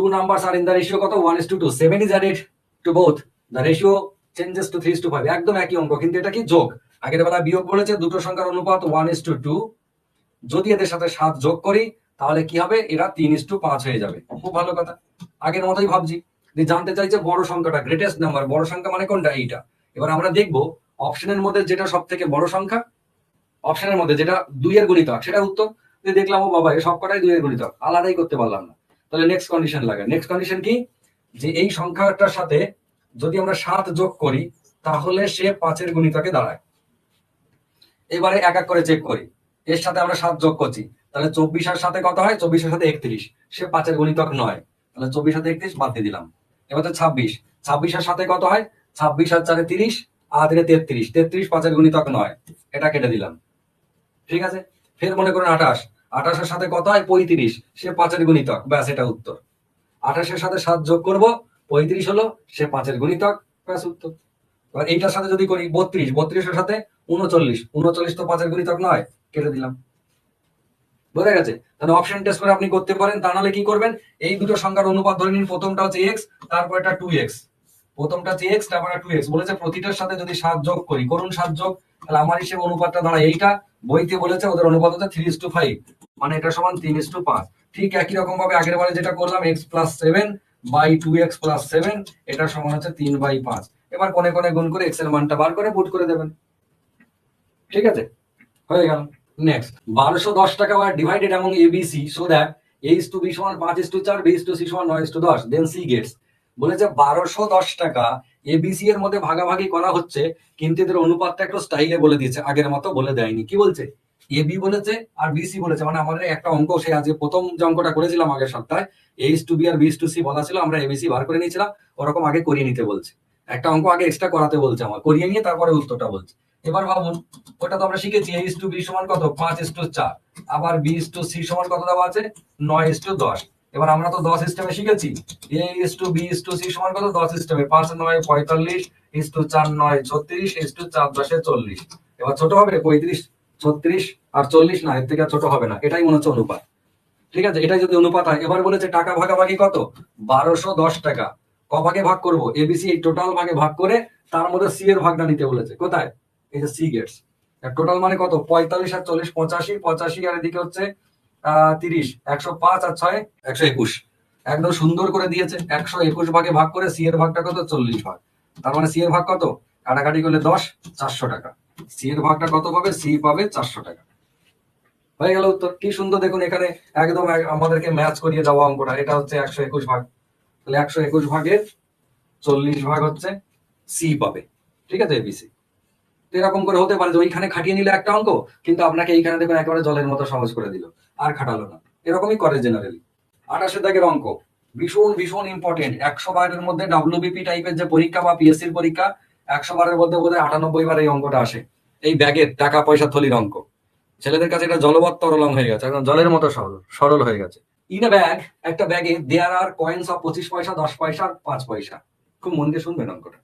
two numbers are in the ratio, কত? One is to two seven is added to both the ratio changes to three to five একদম একই অঙ্ক, কিন্তু এটা কি যোগ? আগের বেলা বিয়োগ বলেছে, দুটো সংখ্যার অনুপাত ওয়ান ইস টু টু যদি এদের সাথে সাত যোগ করি, তাহলে কি হবে? এরা তিন ইস টু পাঁচ হয়ে যাবে। খুব ভালো কথা। আগের মতোই ভাবছি। যে জানতে চাইছে বড় সংখ্যাটা গ্রেটেস্ট নাম্বার বড় সংখ্যা মানে কোনটা? এইটা। এবার আমরা দেখব অপশনের মধ্যে যেটা সব থেকে বড় সংখ্যা অপশনের মধ্যে যেটা দুইয়ের গুণিতক সেটা উত্তর। যে দেখলাম, ও বাবা, এ সব কটাই দুইয়ের গুণিতক। আলাদাই করতে পারলাম না। তাহলে নেক্সট কন্ডিশন লাগে। নেক্সট কন্ডিশন কি? যে এই সংখ্যাটার সাথে যদি আমরা সাত যোগ করি, তাহলে সে পাঁচের গুণিতকে দাঁড়ায়। এবারে এক এক করে চেক করি। এর সাথে আমরা সাত যোগ করছি। তাহলে চব্বিশ চব্বিশের সাথে কত হয়? চব্বিশের সাথে একত্রিশ। সে পাঁচের গুণিতক নয়। তাহলে চব্বিশ সাথে একত্রিশ, বাদ দিয়ে দিলাম। এবার তো ছাব্বিশ। ছাব্বিশ ছাব্বিশের সাথে কত হয়? ছাব্বিশ আর চারে তিরিশ। আর তেত্রিশ। তেত্রিশ পাঁচের গুণিতক নয়। এটা কেটে দিলাম। ঠিক আছে? ফের মনে করুন আঠাশ। আঠাশের সাথে কত হয়? পঁয়ত্রিশ। সে পাঁচের গুণিতক। ব্যাস, এটা উত্তর। আঠাশের সাথে সাত যোগ করব, পঁয়ত্রিশ হলো সে পাঁচের গুণিতক। ব্যাস, উত্তর। এবার এইটার সাথে যদি করি, বত্রিশ। বত্রিশের সাথে উনচল্লিশ। উনচল্লিশ তো পাঁচের গুণিতক নয়। কেটে দিলাম। বোঝা গেছে? তাহলে অপশন টেস্ট করে আপনি করতে পারেন। তা নাহলে কি করবেন? এই দুটো সংখ্যার অনুপাত ধরে নিন। প্রথমটা হচ্ছে এক্স তারপর এটা টু এক্স প্রথমটা হচ্ছে এক্স তারপর টু এক্স বলেছে প্রতিটার সাথে যদি সাত যোগ করি, করুন সাত যোগ। তাহলে আমার হিসেবে অনুপাতটা দাঁড়ায় এইটা। বইতে বলেছে ওদের অনুপাত হচ্ছে থ্রি টু ফাইভ মানে এটা সমান তিন টু পাঁচ। ঠিক একই রকম ভাবে আগের বারে যেটা করলাম X plus seven by two X plus seven এটা সমান হচ্ছে তিন বাই পাঁচ। এবার কোনে কোনে গুণ করে এক্স মানটা বার করে পুট করে দেবেন। ঠিক আছে? হয়ে গেল। নেক্সট বারোশো দশ টাকা are divided among A B C so that A is to B সমান পাঁচ ইস টু চার বি ইস টু সি সমান নয় ইস টু দশ দেন সি গেটস বলেছে বারোশো দশ টাকা এবিসি এর মধ্যে ভাগাভাগি করা হচ্ছে, কিন্তু এদের অনুপাতটা একটু স্টাইলে বলে দিয়েছে, আগের মতো বলে দেয়নি। কি বলছে? এ বি বলেছে আর বিসি বলেছে মানে আমাদের একটা অঙ্ক সে আজকে প্রথম যে অঙ্কটা করেছিলাম আগের সপ্তাহে এ ইস টু বি আর বি ইস টু সি বলা ছিল, আমরা এবিসি বার করে নিয়েছিলাম, ওরকম আগে করিয়ে নিতে বলছে। একটা অঙ্ক আগে এক্সট্রা করাতে বলছে আমার করিয়ে নিয়ে তারপরে উত্তরটা বলছে। এবার ভাবুন, ওটা তো আমরা শিখেছি এইচ টু বি সমান কত? পাঁচ ইস টু চার, আবার বিস টু সি সমান কত দেওয়া আছে? নয় ইস টু দশ। এবার আমরা তো দশ সিস্টেমে শিখেছি। A is to B is to C সমান কত? দশ সিস্টেমে পাঁচ নয়, পঁয়তাল্লিশ ইস টু চার নয়, ছত্রিশ ইস টু চার দশে চল্লিশ। এবার ছোট হবে পঁয়ত্রিশ, ছত্রিশ আর চল্লিশ না, এর থেকে ছোট হবে না। এটাই মনে হচ্ছে অনুপাত। ঠিক আছে? এটাই যদি অনুপাত হয়, এবার বলেছে টাকা ভাগাভাগি কত? বারোশো দশ টাকা। ক ভাগে ভাগ করব? এবিসি এই টোটাল ভাগে ভাগ করে তার মধ্যে সি এর ভাগটা নিতে বলেছে। কোথায়? এই যে সি গেটস টোটাল মানে কত? পঁয়তাল্লিশ আর চল্লিশ, পঁচাশি পঁচাশি আর এদিকে হচ্ছে তিরিশ একশো পাঁচ আর ছয় একশো একুশ। একদম সুন্দর করে দিয়েছে। একশো একুশ ভাগে ভাগ করে সি এর ভাগটা কত? চল্লিশ ভাগ। তার মানে সি এর ভাগ কত? কাটাকাটি করলে দশ চারশো টাকা। সি এর ভাগটা কত পাবে? সি পাবে চারশো টাকা। হয়ে গেল উত্তর। কি সুন্দর দেখুন এখানে একদম আমাদেরকে ম্যাচ করিয়ে যাওয়া অঙ্কটা। এটা হচ্ছে একশো একুশ ভাগ। তাহলে একশো একুশ ভাগের চল্লিশ ভাগ হচ্ছে সি পাবে। ঠিক আছে এবিসি এরকম করে হতে পারে যে ওইখানে খাটিয়ে নিলে একটা অঙ্ক কিন্তু আপনাকে এইখানে দেখুন একেবারে জলের মতো সহজ করে দিল। আর খাটালো না। এরকমই করে জেনারেলি আঠাশের দাগের অঙ্ক। ভীষণ ভীষণ ইম্পর্টেন্ট একশো বারের মধ্যে ডাব্লিউবিপি টাইপের যে পরীক্ষা বা পিএসসির পরীক্ষা, একশো বারের মধ্যে বোধহয় আটানব্বই বার এই অঙ্কটা আসে। এই ব্যাগের টাকা পয়সা থলির অঙ্ক। ছেলেদের কাছে এটা জলবৎ তরলং হয়ে গেছে। একদম জলের মতো সরল সরল হয়ে গেছে। ইন এ ব্যাগ একটা ব্যাগে দেয়ার আর কয়েন্স অফ পঁচিশ পয়সা, দশ পয়সা আর পাঁচ পয়সা। খুব মন দিয়ে শুনবেন অঙ্কটা।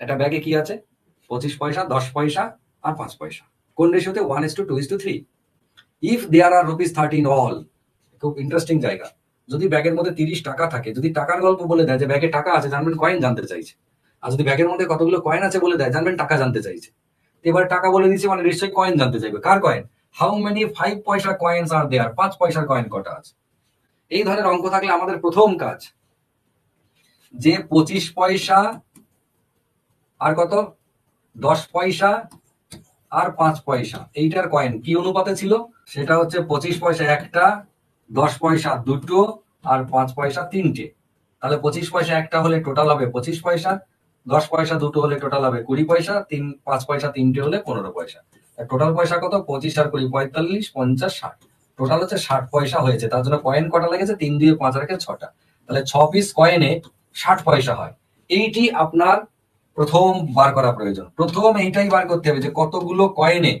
একটা ব্যাগে কি আছে? পঁচিশ পয়সা, দশ পয়সা আর পাঁচ পয়সা। কোন রেশিওতে one is to two is to three if there are rupees thirteen all খুব ইন্টারেস্টিং জায়গা। যদি ব্যাগের মধ্যে তিরিশ টাকা থাকে, যদি টাকার গল্প বলে দেয় যে ব্যাগে টাকা আছে, জানবেন কয়েন জানতে চাইছে। আর যদি ব্যাগের মধ্যে কতগুলো কয়েন আছে বলে দেয়, জানবেন টাকা জানতে চাইছে। এবার টাকা বলে দিচ্ছে মানে নিশ্চয়ই কয়েন জানতে চাইবে। কার coin how many five paisa coins R there পাঁচ পয়সার কয়েন কটা আছে? এই ধরনের অঙ্ক থাকলে আমাদের প্রথম কাজ, যে পঁচিশ পয়সা, আর কত? দশ পয়সা আর পাঁচ পয়সা। এইটার কয়েন কি অনুপাতে ছিল? সেটা হচ্ছে পঁচিশ পয়সা একটা, দশ পয়সা দুটো, আর পাঁচ পয়সা তিনটে। তাহলে পঁচিশ পয়সা একটা হলে টোটাল হবে পঁচিশ পয়সা, দশ পয়সা দুটো হলে টোটাল হবে কুড়ি পয়সা, তিন, পাঁচ পয়সা তিনটে হলে পনেরো পয়সা। টোটাল পয়সা কত? পঁচিশ আর কুড়ি, পঁয়তাল্লিশ, পঞ্চাশ, ষাট। টোটাল হচ্ছে ষাট পয়সা হয়েছে, তার জন্য কয়েন কটা লেগেছে? তিন, দিয়ে পাঁচ রেখে ছটা। তাহলে ছ পিস কয়েনে ষাট পয়সা হয়। এইটি আপনার প্রথম বার করা প্রয়োজন। প্রথম এইটাই বার করতে হবে যে কতগুলো কয়েনে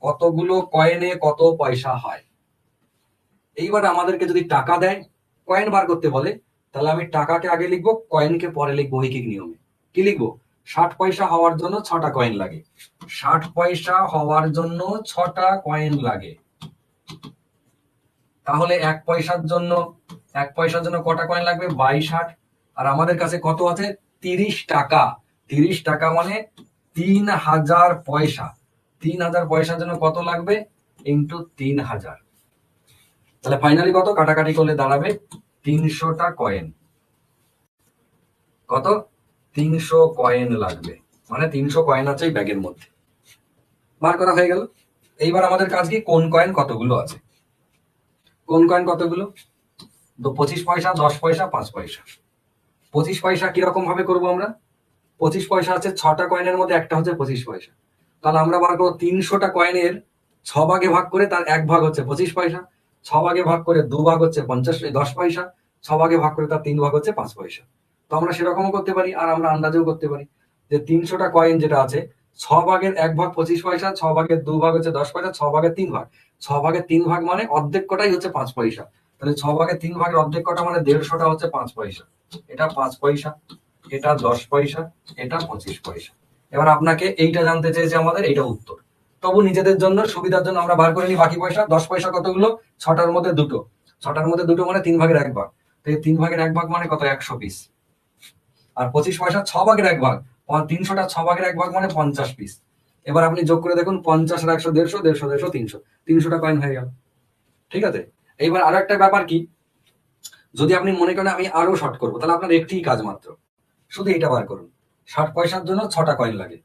কতগুলো কয়েনে কত পয়সা হয়। এইবার আমাদেরকে যদি টাকা দেয় কয়েন বার করতে বলে, তাহলে আমি টাকাকে আগে লিখব কয়েনকে পরে লিখব ঐকিক নিয়মে। কি লিখব? ষাট পয়সা হওয়ার জন্য ছটা কয়েন লাগে। ষাট পয়সা হওয়ার জন্য ছটা কয়েন লাগে। তাহলে এক পয়সার জন্য, এক পয়সার জন্য কটা কয়েন লাগবে? বাইশ হাট আর আমাদের কাছে কত আছে? তিরিশ টাকা। তিরিশ টাকা মানে তিন হাজার পয়সা। তিন হাজার পয়সার জন্য কত লাগবে? ইন্টু তিন হাজার। তাহলে ফাইনালি কত? কাটাকাটি করলে দাঁড়াবে তিনশোটা কয়েন। কত? তিনশো কয়েন লাগবে। মানে তিনশো কয়েন আছে ব্যাগের মধ্যে। বার করা হয়ে গেল। এইবার আমাদের কাজ কি? কোন কয়েন কতগুলো আছে? কোন কয়েন কতগুলো? তো পঁচিশ পয়সা, দশ পয়সা, পাঁচ পয়সা। পঁচিশ পয়সা কীরকম ভাবে করব আমরা? পঁচিশ পয়সা আছে, ছটা কয়েনের মধ্যে একটা হচ্ছে পঁচিশ পয়সা। তাহলে আমরা বার করব তিনশোটা কয়েনের ছ ভাগে ভাগ করে তার এক ভাগ হচ্ছে পঁচিশ পয়সা ছ ভাগে ভাগ করে দু ভাগ হচ্ছে পঞ্চাশ দশ পয়সা ছ ভাগে ভাগ করে তার তিন ভাগ হচ্ছে পাঁচ পয়সা। তো আমরা সেরকমও করতে পারি আর আমরা আন্দাজেও করতে পারি যে তিনশোটা কয়েন যেটা আছে ছ ভাগের এক ভাগ পঁচিশ পয়সা ছ ভাগের দু ভাগ হচ্ছে দশ পয়সা ছ ভাগের তিন ভাগ। ছ ভাগের তিন ভাগ মানে অর্ধেক কটাই হচ্ছে পাঁচ পয়সা। তাহলে ছ ভাগের তিন ভাগের অর্ধেক কটা মানে দেড়শোটা হচ্ছে পাঁচ পয়সা। এটা পাঁচ পয়সা। এটা দশ পয়সা, এটা পঁচিশ পয়সা। এবার আপনাকে এইটা জানতে চেয়েছে আমাদের, এইটা উত্তর। তবু নিজেদের জন্য, সুবিধার জন্য আমরা বার করে নিই বাকি পয়সা। দশ পয়সা কতগুলো? ছটার মধ্যে দুটো। ছটার মধ্যে দুটো মানে তিন ভাগের এক ভাগ। তো এই তিন ভাগের এক ভাগ মানে কত? একশো পিস আর পঁচিশ পয়সা ছ ভাগের এক ভাগ। তিনশোটা ছ ভাগের এক ভাগ মানে পঞ্চাশ পিস এবার আপনি যোগ করে দেখুন, পঞ্চাশ আর একশো দেড়শো দেড়শো দেড়শো, তিনশো। তিনশোটা কয়েন হয়ে গেল। ঠিক আছে? এইবার আরও একটা ব্যাপার কি? যদি আপনি মনে করেন আমি আরও শর্ট করব, তাহলে আপনার একটি কাজ মাত্র। শুধু এটা বার করুন। ষাট পয়সার জন্য ছটা কয়েন লাগে।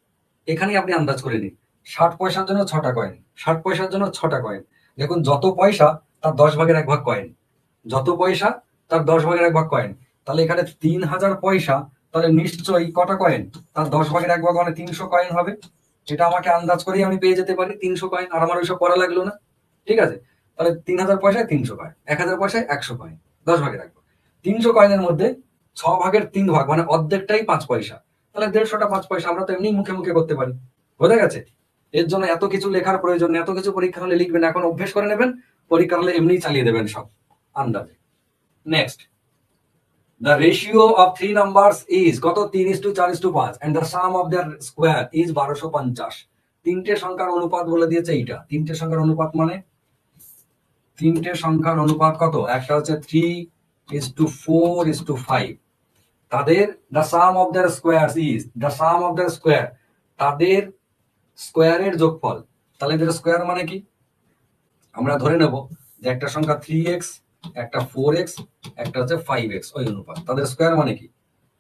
এখানেই আপনি আন্দাজ করে নিন। ষাট পয়সার জন্য ছটা কয়েন ষাট পয়সার জন্য ছটা কয়েন দেখুন, যত পয়সা, তার দশ ভাগের এক ভাগ কয়েন যত পয়সা, তার দশ ভাগের এক ভাগ কয়েন তাহলে এখানে তিন হাজার পয়সা, তাহলে নিশ্চয়ই কটা কয়েন তার দশ ভাগের এক ভাগ মানে তিনশো কয়েন হবে। এটা আমাকে আন্দাজ করেই আমি পেয়ে যেতে পারি। তিনশো কয়েন আর আমার ওইসব পড়া লাগল না। ঠিক আছে? তাহলে তিন হাজার পয়সায় তিনশো কয়েন এক হাজার পয়সায় একশো কয়েন দশ ভাগের এক ভাগ। তিনশো কয়েনের মধ্যে ছ ভাগের তিন ভাগ মানে অর্ধেকটাই পাঁচ পয়সা। তাহলে দেড়শোটা পাঁচ পয়সা আমরা তো এমনি মুখে মুখে করতে পারি। বোঝা গেছে? এর জন্য এত কিছু লেখার প্রয়োজন এত কিছু পরীক্ষা হলে লিখবেন, এখন অভ্যেস করে নেবেন পরীক্ষা হলে এমনিই চালিয়ে দেবেন সব, আন্দাজে। Next The ratio of three numbers is, কত? তিন ইস টু চার ইস টু পাঁচ, and the sum of their square is বারোশো পঞ্চাশ। তিনটে সংখ্যার অনুপাত বলে দিয়েছে এইটা। তিনটে সংখ্যার অনুপাত মানে? তিনটে সংখ্যার অনুপাত কত? একটা হচ্ছে three is to four is to five তাদের the sum of their square is the sum of their square তাদের স্কোয়ারের যোগফল, তাহলে এদের স্কোয়ার মানে কি? আমরা ধরে নেব যে একটা সংখ্যা থ্রি এক্স একটা ফোর এক্স একটা হচ্ছে ফাইভ এক্স ওই অনুপাত। তাদের স্কোয়ার মানে কি?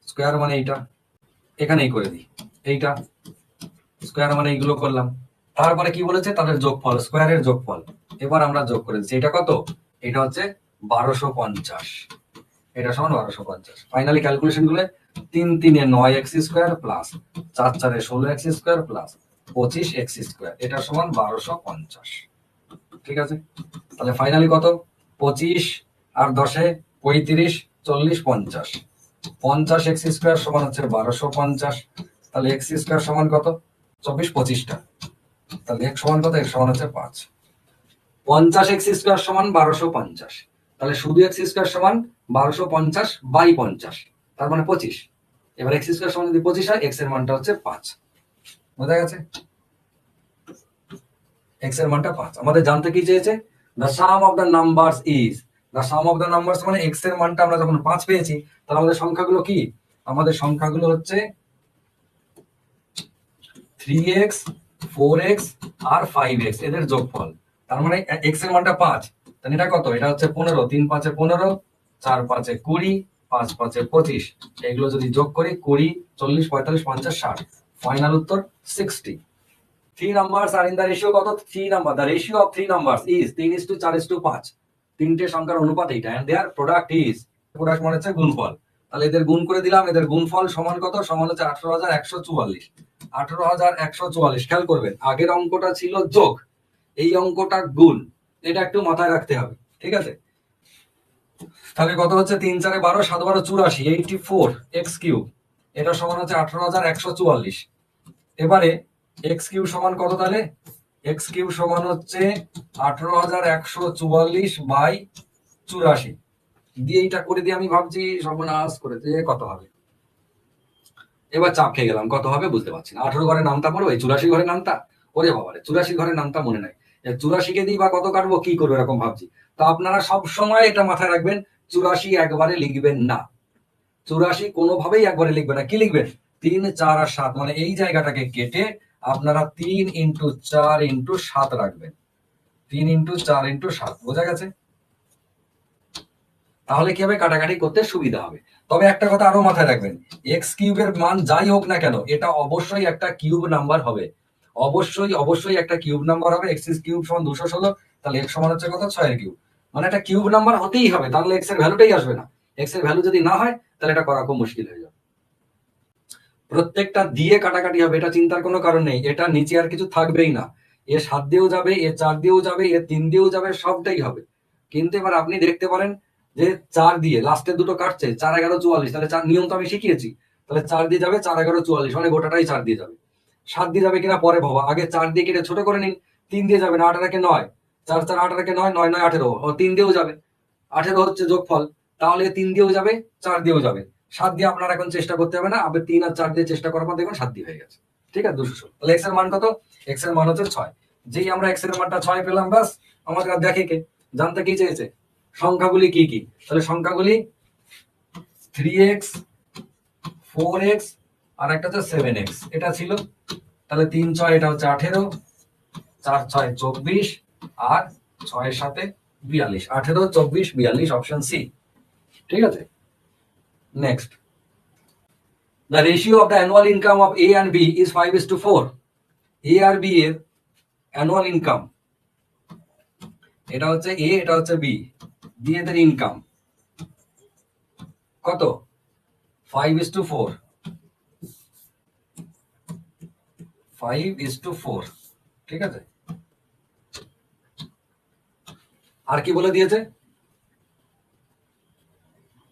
স্কোয়ার মানে এইটা। এখানেই করে দিই। এইটা। স্কোয়ার মানে এইগুলো করলাম। তারপরে কি বলেছে? তাদের যোগফল স্কোয়ারের যোগফল। এবার আমরা যোগ করে দিচ্ছি এটা কত? এটা হচ্ছে বারোশো পঞ্চাশ। এটা সমান বারোশো পঞ্চাশ। ফাইনালি ক্যালকুলেশনগুলো তিন তিনে নয় এক্স স্কোয়ার প্লাস চার চারে ষোলো এক্স স্কোয়ার প্লাস পঁচিশ এক্স স্কোয়ার এটা সমান বারোশো পঞ্চাশ। ঠিক আছে? তাহলে ফাইনালি কত? পঁচিশ আর দশে পঁয়ত্রিশ, চল্লিশ, পঞ্চাশ। পঞ্চাশ এক্স স্কোয়ার সমান হচ্ছে বারোশো পঞ্চাশ। তাহলে এক্স স্কোয়ার সমান কত? চব্বিশ, পঁচিশটা। তাহলে এক সমান কত? এক সমান হচ্ছে পাঁচ। পঞ্চাশ এক্স স্কোয়ার সমান বারোশো পঞ্চাশ। তাহলে শুধু এক্স স্কোয়ার সমান বারোশো পঞ্চাশ বাই পঞ্চাশ, তার মানে পঁচিশ। এবার এক্স স্কোয়ার সমান যদি পঁচিশ হয় এক্সের মানটা হচ্ছে পাঁচ। বোঝা গেছে? এক্সের মানটা পাঁচ। আমাদের জানতে কি চেয়েছে? The sum of the numbers is the sum of the numbers মানে এক্সের মানটা আমরা যখন পাঁচ পেয়েছি, তাহলে আমাদের সংখ্যাগুলো কি? আমাদের সংখ্যাগুলো হচ্ছে থ্রি এক্স ফোর এক্স আর ফাইভ এক্স এদের যোগফল। তার মানে এক্সের মানটা পাঁচ। তাহলে এটা কত? এটা হচ্ছে পনেরো। তিন পাঁচে পনেরো চার পাঁচে কুড়ি, পাঁচ পাঁচে পঁচিশ। এগুলো যদি যোগ করি, কুড়ি, চল্লিশ, পঁয়তাল্লিশ, পঞ্চাশ, ষাট। ফাইনাল উত্তর sixty three numbers are in the ratio কত? Three number the ratio of three numbers is তিন ইস টু চার ইস টু পাঁচ। তিনটে সংখ্যার অনুপাত এইটা। And their product is product মানে হচ্ছে গুণফল। তাহলে এদের গুণ করে দিলাম। এদের গুণফল সমান কত? সমান হচ্ছে আঠারো হাজার একশো চুয়াল্লিশ। আঠারো হাজার একশো চুয়াল্লিশ। খেয়াল করবেন, আগের অঙ্কটা ছিল যোগ। এই অঙ্কটা গুণ। এটা একটু মাথায় রাখতে হবে। ঠিক আছে? তাহলে কত হচ্ছে? তিন চারে বারো, সাত বারো, চুরাশি এইটি ফোর এক্স কিউব এটা সমান হচ্ছে আঠারো হাজার একশো চুয়াল্লিশ। এবারে এক্স কিউব সমান কত তাহলে? এক্স কিউব সমান হচ্ছে আঠারো হাজার একশো চুয়াল্লিশ বাই চুরাশি। দিয়ে এইটা করে দিয়ে আমি ভাবছি সর্বনাশ করে দিয়ে কত হবে? এবার চাপ খেয়ে গেলাম, কত হবে বুঝতে পারছি না। আঠারো ঘরের নামটা পড়ব এই চুরাশি ঘরের নামটা ওরে বাবারে, চুরাশি ঘরের নামটা মনে নাই। চুরাশিকে দিই বা কত কাটবো, কি করব এরকম ভাবছি। তো আপনারা সব সময় এটা মাথায় রাখবেন, চুরাশি একবারে লিখবেন না। চুরাশি কোনোভাবেই একবারে লিখবেন না। কি লিখবেন? তিন, চার আর সাত মানে এই জায়গাটাকে কেটে আপনারা তিন ইন্টু চার ইন্টু সাত রাখবেন। তিন ইন্টু চার ইন্টু সাত, বোঝা গেছে? তাহলে কি হবে? কাটাকাটি করতে সুবিধা হবে। তবে একটা কথা আরও মাথায় রাখবেন এক্স কিউবের মান যাই হোক না কেন, এটা অবশ্যই একটা কিউব নাম্বার হবে। অবশ্যই অবশ্যই একটা কিউব নাম্বার হবে এক্স কিউব সমান দুশো ষোলো, তাহলে এক্স সমান হচ্ছে কত? ছয়ের কিউব। মানে একটা কিউব নাম্বার হতেই হবে, তাহলে এক্সের ভ্যালুটাই আসবে না। এক্সের ভ্যালু যদি না হয়, তাহলে এটা করা খুব মুশকিল হয়ে যাবে। প্রত্যেকটা দিয়ে কাটাকাটি হবে, এটা চিন্তার কোনো কারণ নেই। এটা নিচে আর কিছু থাকবেই না। এ সাত দিয়েও যাবে, এ চার দিয়েও যাবে, এ তিন দিয়েও যাবে, সবটাই হবে। কিন্তু এবার আপনি দেখতে পারেন যে চার দিয়ে লাস্টের দুটো কাটছে, চার এগারো চুয়াল্লিশ, তাহলে চার নিয়ম তো আমি শিখিয়েছি। তাহলে চার দিয়ে যাবে, চার এগারো চুয়াল্লিশ মানে গোটাটাই চার দিয়ে যাবে। সাত দিয়ে যাবে কিনা পরে ভাবা। আগে চার দিয়ে কেটে ছোট করে নিন, তিন দিয়ে যাবে না, আট একে নয়। চার চার আট একে নয় নয় নয় আঠেরো। ও তিন দিয়েও যাবে। আঠেরো হচ্ছে যোগফল। তাহলে তিন দিয়েও যাবে, চার দিয়েও যাবে। সাত দিয়ে আপনার এখন চেষ্টা করতে হবে না, আপনি তিন আর চার দিয়ে চেষ্টা করার পর দেখবেন সাত দিয়ে হয়ে গেছে। ঠিক আছে, দুশো ষোলো। তাহলে এক্সের মান কত? এক্সের মান হচ্ছে ছয়। যেই আমরা এক্সের মানটা ছয় পেলাম, ব্যাস, আমাদের আর দেখে কে? জানতে কি চেয়েছে? সংখ্যাগুলি কি কি? তাহলে সংখ্যাগুলি থ্রি এক্স ফোর এক্স আর একটা হচ্ছে সেভেন এক্স এটা ছিল। তাহলে তিন ছয়, এটা হচ্ছে আঠেরো। চার ছয়, চব্বিশ। আর ছয়ের সাথে বিয়াল্লিশ। আঠেরো, চব্বিশ, বিয়াল্লিশ অপশন সি ঠিক আছে? Next the ratio of the annual income of A and B is five is to four A R B এর অ্যানুয়াল ইনকাম এটা হচ্ছে এ এটা হচ্ছে বি বি এদের ইনকাম কত? Five is to four five is to four ঠিক আছে? আর কি বলে দিয়েছে?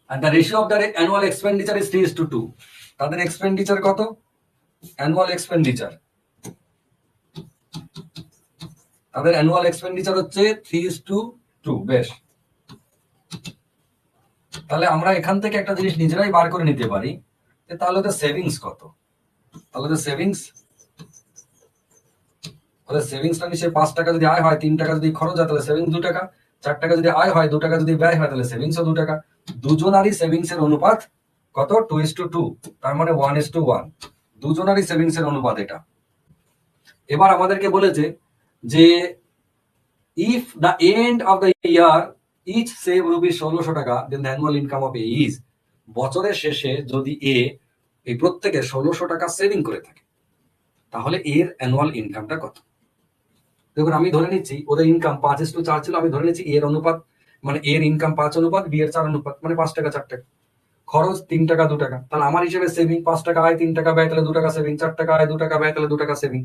And the ratio of the annual expenditure is 3 is to 2 তাদের এক্সপেন্ডিচার কত? অ্যানুয়াল এক্সপেন্ডিচার তাদের অ্যানুয়াল এক্সপেন্ডিচার হচ্ছে 3 is to 2 বেশ। তাহলে আমরা এখান থেকে একটা জিনিস নিজেরাই বার করে নিতে পারি, যে তাহলে তো সেভিংস কত? তাহলে তো সেভিংস তাহলে সেভিংসটা নিশ্চয়ই পাঁচ টাকা যদি আয় হয়, তিন টাকা যদি খরচ হয়, তাহলে সেভিংস দু টাকা। চার টাকা যদি আয় হয়, দু টাকা যদি ব্যয় হয়, তাহলে সেভিংসও দু টাকা। দুজনারই সেভিংস এর অনুপাত কত? টু ইস টু টু তার মানে ওয়ান ইস টু ওয়ান দুজনারই সেভিংস এর অনুপাত এটা। এবার আমাদেরকে বলেছে যে if the end of the year each save rupee ষোলোশো টাকা then annual income of A is বছরের শেষে যদি এ এই প্রত্যেকে ষোলোশো টাকা সেভিং করে থাকে, তাহলে এর অ্যানুয়াল ইনকামটা কত? দেখুন, আমি ধরে নিচ্ছি, ওদের ইনকাম পাঁচ ইস টু চার ছিল, আমি ধরে নিচ্ছি এর অনুপাত মানে এর ইনকাম পাঁচ অনুপাত বি এর চার অনুপাত মানে পাঁচ টাকা, চার টাকা। খরচ তিন টাকা, দু টাকা। তাহলে আমার হিসেবে সেভিং পাঁচ টাকা আয়, তিন টাকা ব্যয়, তাহলে দু টাকা সেভিং চার টাকা আয়, দু টাকা ব্যয়, তাহলে দু টাকা সেভিং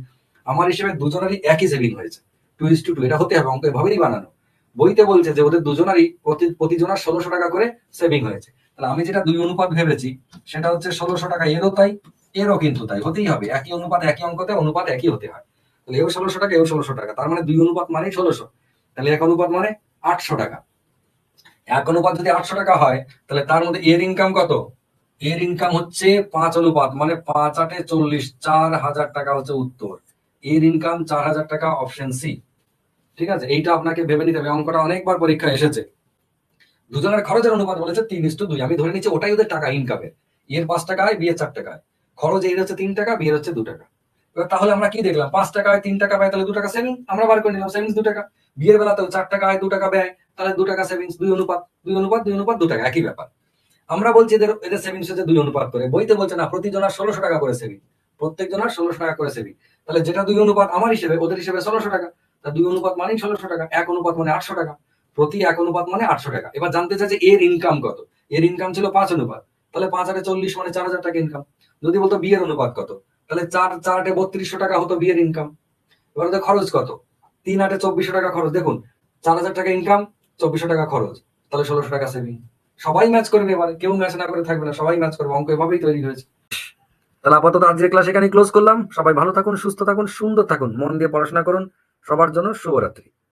আমার হিসেবে দুজনেরই একই সেভিং হয়েছে। টু ইস টু টু এটা হতে হবে, অঙ্ক এভাবেই বানানো। বইতে বলছে যে ওদের দুজনারই প্রতি, প্রতিজনার ষোলোশো টাকা করে সেভিং হয়েছে। তাহলে আমি যেটা দুই অনুপাত ভেবেছি, সেটা হচ্ছে ষোলোশো টাকা এরও তাই, এরও কিন্তু তাই, হতেই হবে। একই অনুপাত একই অঙ্কতে, অনুপাত একই হতে হয়। তাহলে এও ষোলোশো টাকা, এও ষোলোশো টাকা। তার মানে দুই অনুপাত মানে ষোলোশো। তাহলে এক অনুপাত মানে আটশো টাকা। এক অনুপাত যদি আটশো টাকা হয়, তাহলে তার মধ্যে এর ইনকাম কত? এর ইনকাম হচ্ছে পাঁচ অনুপাত মানে পাঁচ আটে চল্লিশ, চার হাজার টাকা হচ্ছে উত্তর। এর ইনকাম চার হাজার টাকা অপশন সি ঠিক আছে? এইটা আপনাকে ভেবে নিতে হবে। অঙ্কটা অনেকবার পরীক্ষায় এসেছে। দুজনের খরচের অনুপাত বলেছে তিন ইস্টু দুই। আমি ধরে নিচ্ছি ওটাই ওদের টাকা ইনকামের এর। পাঁচ টাকা হয় বিয়ের চার টাকা হয়। খরচ এর হচ্ছে তিন টাকা বিয়ের হচ্ছে দু টাকা। তাহলে আমরা কি দেখলাম? পাঁচ টাকা হয় তিন টাকা ব্যয়, তাহলে দু টাকা সেভিং আমরা বার করে নিলাম সেভিংস দু টাকা। বিয়ের বেলাতেও চার টাকা হয়, দু টাকা ব্যয়, তাহলে দু টাকা সেভিংস দুই অনুপাত দুই অনুপাত দুই অনুপাত, দু টাকা, একই ব্যাপার। আমরা বলছি এদের এদের সেভিংস হচ্ছে দুই অনুপাত করে। বইতে বলছে না প্রতি জনার ষোলোশো টাকা করে সেভিং প্রত্যেক জনার ষোলোশো টাকা করে সেভিং তাহলে যেটা দুই অনুপাত আমার হিসেবে, ওদের হিসেবে ষোলোশো টাকা। তা দুই অনুপাত মানেই ষোলোশো টাকা, এক অনুপাত মানে আটশো টাকা। প্রতি এক অনুপাত মানে আটশো টাকা। এবার জানতে চাই যে এর ইনকাম কত? এর ইনকাম ছিল পাঁচ অনুপাত। তাহলে পাঁচ আটে চল্লিশ মানে চার হাজার টাকা ইনকাম যদি বলতো বিয়ের অনুপাত কত? তাহলে চার চার আটে বত্রিশশো টাকা হতো বিয়ের ইনকাম এবার ওদের খরচ কত? তিন আটে চব্বিশশো টাকা খরচ। দেখুন, চার হাজার টাকা ইনকাম চব্বিশশো টাকা খরচ। তাহলে ষোলোশো টাকা সেভিং সবাই ম্যাচ করবে এবারে কেউ ম্যাচ না করে থাকবে না, সবাই ম্যাচ করবে। অঙ্ক এভাবেই তৈরি হয়েছে। তাহলে আপাতত আজকের ক্লাস এখানে ক্লোজ করলাম। সবাই ভালো থাকুন, সুস্থ থাকুন, সুন্দর থাকুন। মন দিয়ে পড়াশোনা করুন। সবার জন্য শুভরাত্রি।